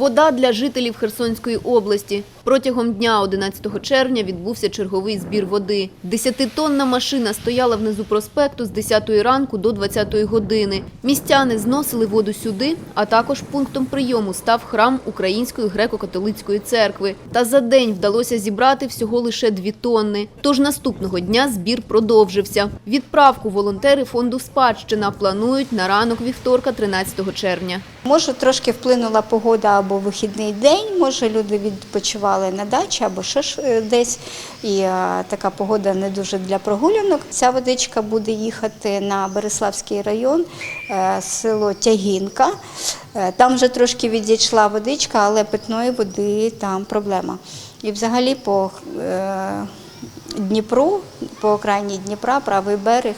Вода для жителів Херсонської області. Протягом дня 11 червня відбувся черговий збір води. Десятитонна машина стояла внизу проспекту з 10 ранку до 20 години. Містяни зносили воду сюди, а також пунктом прийому став храм Української греко-католицької церкви. Та за день вдалося зібрати всього лише 2 тонни. Тож наступного дня збір продовжився. Відправку волонтери фонду «Спадщина» планують на ранок вівторка 13 червня. Може, трошки вплинула погода або вихідний день, може люди відпочивали на дачі або ще е, десь. І е, така погода не дуже для прогулянок. Ця водичка буде їхати на Береславський район, е, село Тягінка. Там вже трошки відійшла водичка, але питної води там проблема. І взагалі по Дніпру, по окраїні Дніпра, правий берег.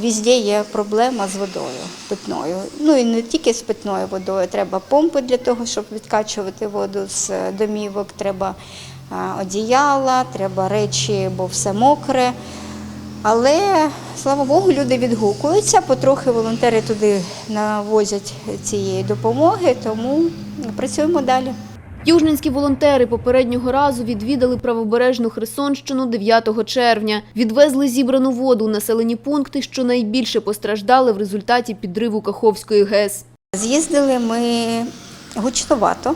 Візде є проблема з водою питною. Ну і не тільки з питною водою. Треба помпи для того, щоб відкачувати воду з домівок. Треба одіяла, треба речі, бо все мокре. Але слава Богу, люди відгукуються. Потрохи волонтери туди навозять цієї допомоги, тому працюємо далі. Южненські волонтери попереднього разу відвідали правобережну Херсонщину 9 червня. Відвезли зібрану воду у населені пункти, що найбільше постраждали в результаті підриву Каховської ГЕС. З'їздили ми гучновато,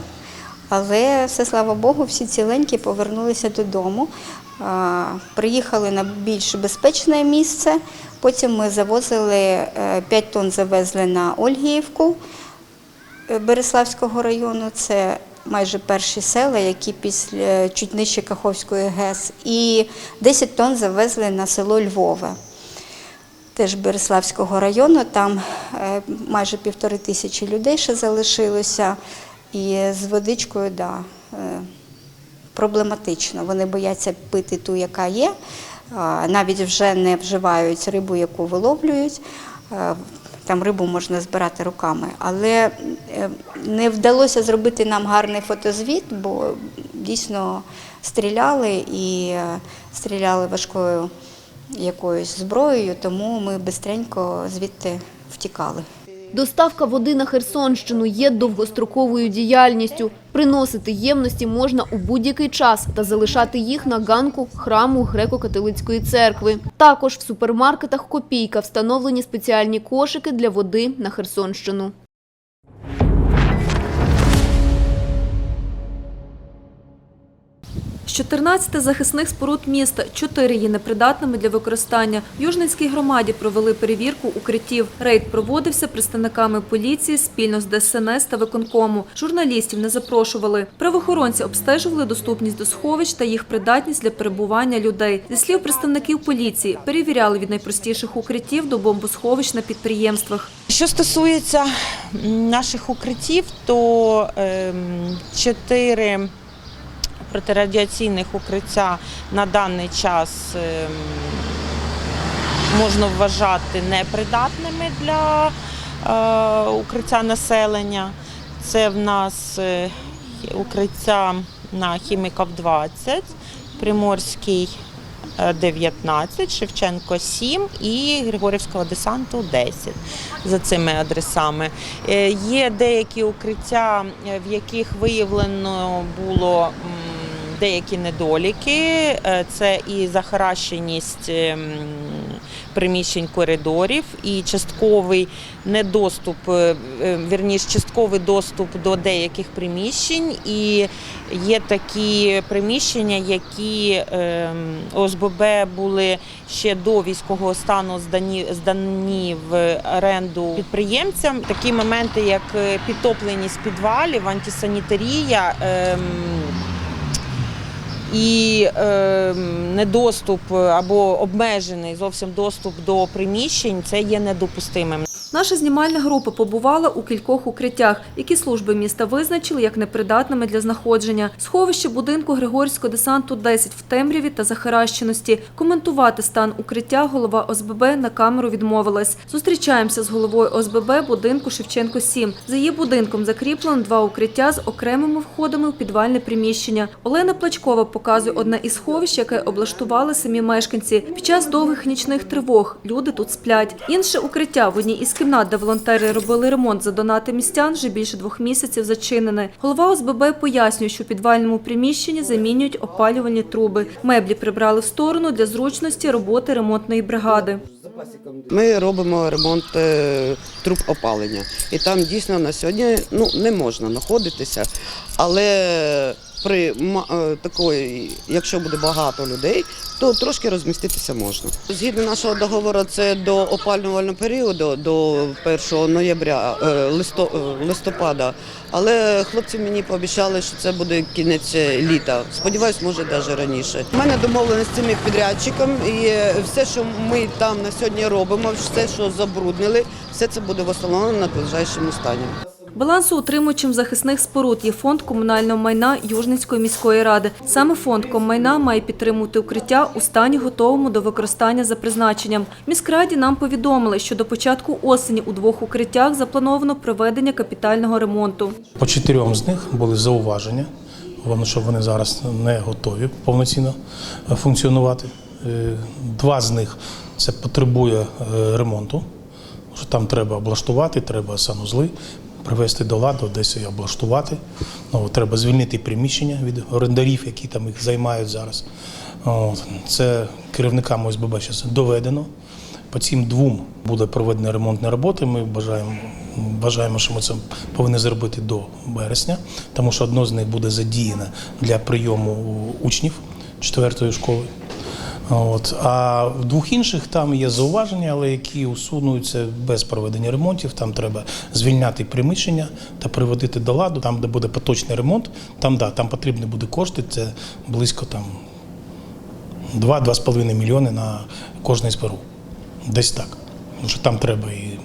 але все слава Богу, всі ціленькі повернулися додому. Приїхали на більш безпечне місце. Потім ми завозили 5 тонн завезли на Ольгіївку е, Береславського району. Це майже перші села, які після чуть нижче Каховської ГЕС, і 10 тонн завезли на село Львове теж Береславського району. Там е, майже півтори тисячі людей ще залишилося. І з водичкою, да, е, проблематично. Вони бояться пити ту, яка є. Навіть вже не вживають рибу, яку виловлюють. Там рибу можна збирати руками. Але е, не вдалося зробити нам гарний фотозвіт, бо дійсно стріляли і е, стріляли важкою якоюсь зброєю, тому ми бистренько звідти втікали. Доставка води на Херсонщину є довгостроковою діяльністю. Приносити ємності можна у будь-який час та залишати їх на ганку храму греко-католицької церкви. Також в супермаркетах «Копійка» встановлені спеціальні кошики для води на Херсонщину. 14 захисних споруд міста, 4 є непридатними для використання. В Южненській громаді провели перевірку укриттів. Рейд проводився представниками поліції спільно з ДСНС та виконкому. Журналістів не запрошували. Правоохоронці обстежували доступність до сховищ та їх придатність для перебування людей. Зі слів представників поліції, перевіряли від найпростіших укриттів до бомбосховищ на підприємствах. Що стосується наших укриттів, то ем, чотири протирадіаційних укриття на даний час ем, можна вважати непридатними для е, укриття населення. Це в нас е, укриття на Хіміків 20, Приморський е, 19, Шевченко 7 і Григорівського десанту 10 за цими адресами. Е, Є деякі укриття, е, в яких виявлено було деякі недоліки. Е, Це і захаращеність ем, приміщень коридорів, і частковий недоступ, е, е, вірніше, частковий доступ до деяких приміщень. І є такі приміщення, які ем, ОСББ були ще до військового стану здані, здані в оренду підприємцям. Такі моменти, як підтопленість підвалів, антисанітарія. ем, і е, недоступ або обмежений зовсім доступ до приміщень це є недопустимим. Наша знімальна група побувала у кількох укриттях, які служби міста визначили як непридатними для знаходження. Сховище будинку Григорського десанту 10 в темряві та захаращеності. Коментувати стан укриття голова ОСББ на камеру відмовилась. Зустрічаємося з головою ОСББ будинку Шевченко 7. За її будинком закріплено два укриття з окремими входами у підвальне приміщення. Олена Плачкова показує одне із сховищ, яке облаштували самі мешканці. Під час довгих нічних тривог люди тут сплять. Інше укриття в одній із кімнат, де волонтери робили ремонт за донати містян, вже більше двох місяців зачинене. Голова ОСББ пояснює, що у підвальному приміщенні замінюють опалювальні труби. Меблі прибрали в сторону для зручності роботи ремонтної бригади. Ми робимо ремонт е, труб опалення. І там дійсно на сьогодні ну, не можна знаходитися. Але при е, такої, якщо буде багато людей, то трошки розміститися можна. Згідно нашого договору, це до опалювального періоду, до 1 ноября, е, е, листопада. Але хлопці мені пообіцяли, що це буде кінець літа. Сподіваюсь, може навіть раніше. У мене домовленість з цим підрядчиком, і все, що ми там на сьогодні робимо, все, що забруднили, все це буде встановлено на ближайшому стані. Балансоутримувачем захисних споруд є фонд комунального майна Южницької міської ради. Саме фонд коммайна має підтримувати укриття у стані готовому до використання за призначенням. Міськраді нам повідомили, що до початку осені у двох укриттях заплановано проведення капітального ремонту. По чотирьом з них були зауваження, вони, що вони зараз не готові повноцінно е, функціонувати. Е, Два з них це потребує е, ремонту, що там треба облаштувати, треба санузли, привести до ладу, десь і облаштувати. Ну, треба звільнити приміщення від орендарів, які там їх займають зараз. Це керівникам ОСББ зараз доведено. По цим двом буде проведена ремонтні роботи. Ми бажаємо, бажаємо, що ми це повинні зробити до вересня, тому що одно з них буде задіяне для прийому учнів четвертої школи. От. А в двох інших там є зауваження, але які усунуються без проведення ремонтів. Там треба звільняти приміщення та приводити до ладу. Там, де буде поточний ремонт, там да, там потрібні буде кошти. Це близько там 2-2,5 мільйони на кожний СПРУ. Десь так. Тому що там треба і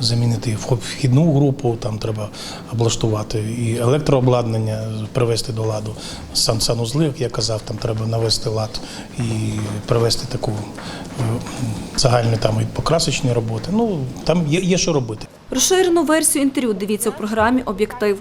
замінити вхідну групу, там треба облаштувати і електрообладнання, привести до ладу. Сан санузли, як я казав, там треба навести лад і привести таку загальну загальні там і покрасочні роботи. Ну там є, є що робити. Розширену версію інтерв'ю дивіться у програмі Об'єктив.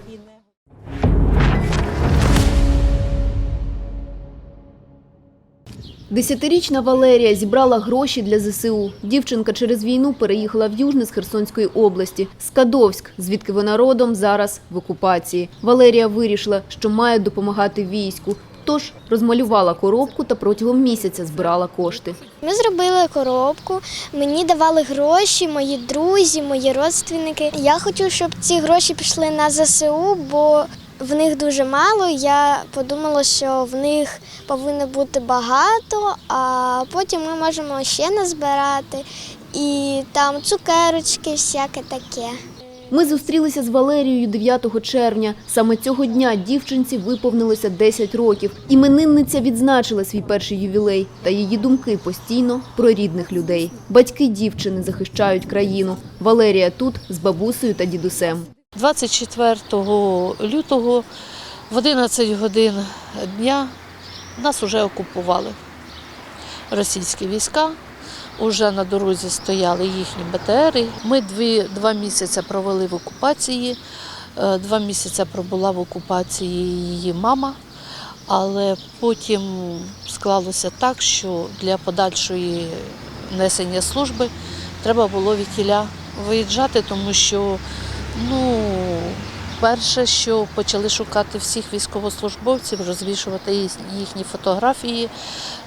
Десятирічна Валерія зібрала гроші для ЗСУ. Дівчинка через війну переїхала в Южне з Херсонської області, Скадовськ, звідки вона родом зараз в окупації. Валерія вирішила, що має допомагати війську. Тож розмалювала коробку та протягом місяця збирала кошти. Ми зробили коробку, мені давали гроші, мої друзі, мої родственники. Я хочу, щоб ці гроші пішли на ЗСУ, бо в них дуже мало. Я подумала, що в них повинно бути багато, а потім ми можемо ще назбирати. І там цукерочки, всяке таке. Ми зустрілися з Валерією 9 червня. Саме цього дня дівчинці виповнилося 10 років. Іменинниця відзначила свій перший ювілей, та її думки постійно про рідних людей. Батьки дівчини захищають країну. Валерія тут з бабусею та дідусем. 24 лютого в 11 годин дня нас вже окупували російські війська. Уже на дорозі стояли їхні БТРи. Ми дві, два місяці провели в окупації. Е, Два місяці пробула в окупації її мама, але потім склалося так, що для подальшої несення служби треба було від виїжджати, тому що ну, перше, що почали шукати всіх військовослужбовців, розвішувати їхні фотографії.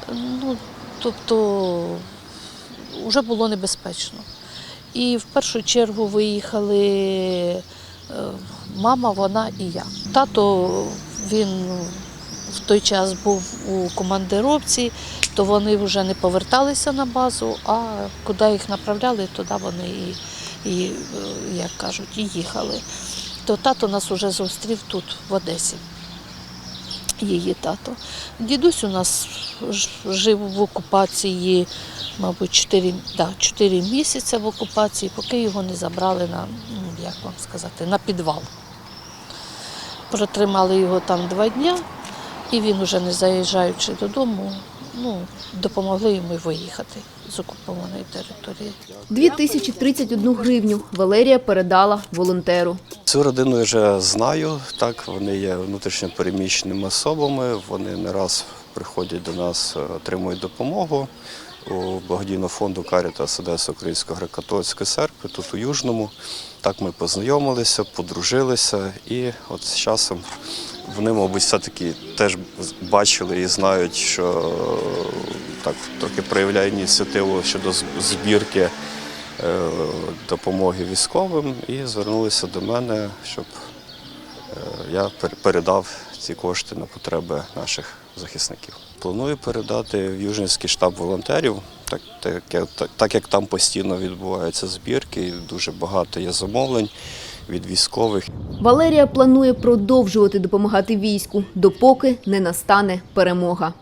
Ну, тобто вже було небезпечно. І в першу чергу виїхали е, мама, вона і я. Тато він в той час був у командировці, то вони вже не поверталися на базу, а куди їх направляли, туди вони і, і е, як кажуть, і їхали. То тато нас вже зустрів тут, в Одесі. Її тато. Дідусь у нас жив в окупації, мабуть, 4, да, 4 місяці в окупації, поки його не забрали на, ну, як вам сказати, на підвал. Протримали його там два дні, і він уже не заїжджаючи додому, ну, допомогли йому виїхати з окупованої території. 2031 гривню Валерія передала волонтеру. Цю родину я вже знаю. Так, вони є внутрішньо переміщеними особами. Вони не раз приходять до нас, е, отримують допомогу. У благодійного фонду Карітас Одеса Української греко-католицької церкви тут у Южному. Так ми познайомилися, подружилися, і от з часом вони, мабуть, все-таки теж бачили і знають, що так трохи проявляє ініціативу щодо збірки е, допомоги військовим і звернулися до мене, щоб е, я пер- передав ці кошти на потреби наших захисників. Планую передати в Южницький штаб волонтерів, так, так, так, так як там постійно відбуваються збірки, дуже багато є замовлень від військових. Валерія планує продовжувати допомагати війську, допоки не настане перемога.